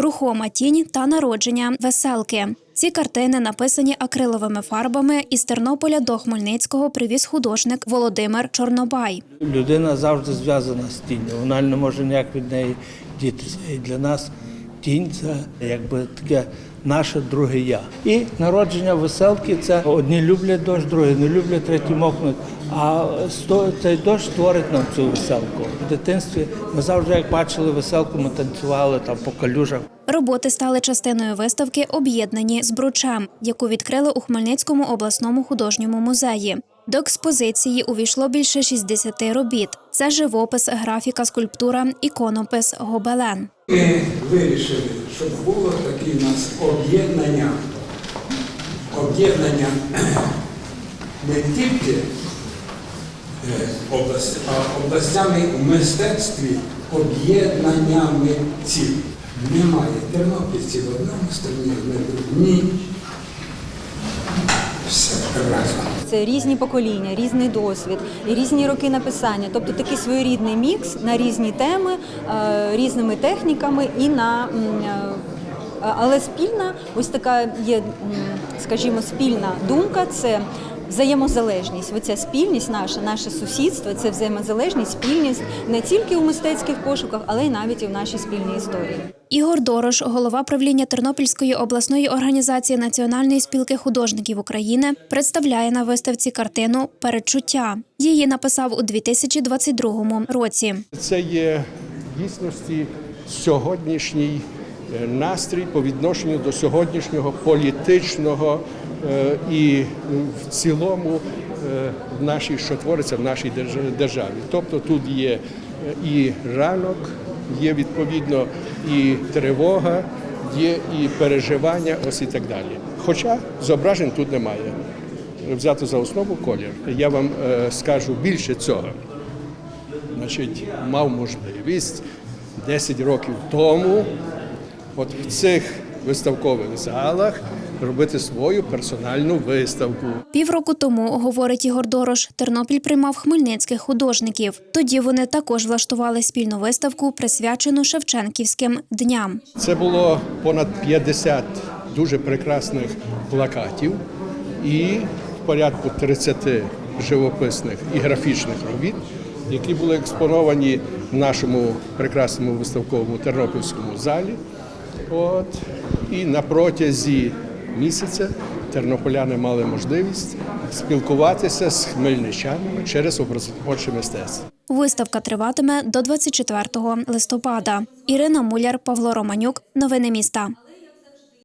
Рухома тінь та народження веселки. Ці картини написані акриловими фарбами із Тернополя до Хмельницького привіз художник Володимир Чорнобай. Людина завжди зв'язана з тінню, вона не може ніяк від неї дітися. І для нас тінь це якби таке наше друге я. І народження веселки це одні люблять дощ, другі не люблять, треті мокнуть. А цей дощ створить нам цю веселку. В дитинстві ми завжди, як бачили веселку, ми танцювали там по калюжах. Роботи стали частиною виставки Об'єднані з бручем, яку відкрили у Хмельницькому обласному художньому музеї. До експозиції увійшло більше 60 робіт. Це живопис, графіка, скульптура, іконопис, гобелен. Ми вирішили, щоб було таке у нас об'єднання, об'єднання не тільки е, область, а областями у мистецтві, об'єднаннями ці. Немає тернопільців в одному стороні, в другій. Все разом. Це різні покоління, різний досвід, різні роки написання. Тобто такий своєрідний мікс на різні теми, е, різними техніками і на. е, Але спільна, ось така є, скажімо, спільна думка це взаємозалежність. Оця спільність наша, наше сусідство, це взаємозалежність, спільність не тільки у мистецьких пошуках, але й навіть і в нашій спільній історії. Ігор Дорош, голова правління Тернопільської обласної організації Національної спілки художників України, представляє на виставці картину Передчуття. Її написав у 2022 році. Це є дійсності сьогоднішній е, настрій по відношенню до сьогоднішнього політичного і е, в цілому е, в нашій, що твориться в нашій держ- державі. Тобто тут є е, і ранок, є відповідно і тривога, є і переживання, ось і так далі. Хоча зображень тут немає. Взято за основу колір. Я вам скажу більше цього значить, мав можливість 10 років тому, от в цих виставкових залах, робити свою персональну виставку. Півроку тому, говорить Ігор Дорош, Тернопіль приймав хмельницьких художників. Тоді вони також влаштували спільну виставку, присвячену Шевченківським дням. Це було понад 50 дуже прекрасних плакатів і порядку 30 живописних і графічних робіт, які були експоновані в нашому прекрасному виставковому тернопільському залі. От. І на протязі місяця тернополяни мали можливість спілкуватися з хмельничанами через образотворче мистецтво. Виставка триватиме до 24 листопада. Ірина Муляр, Павло Романюк. Новини міста.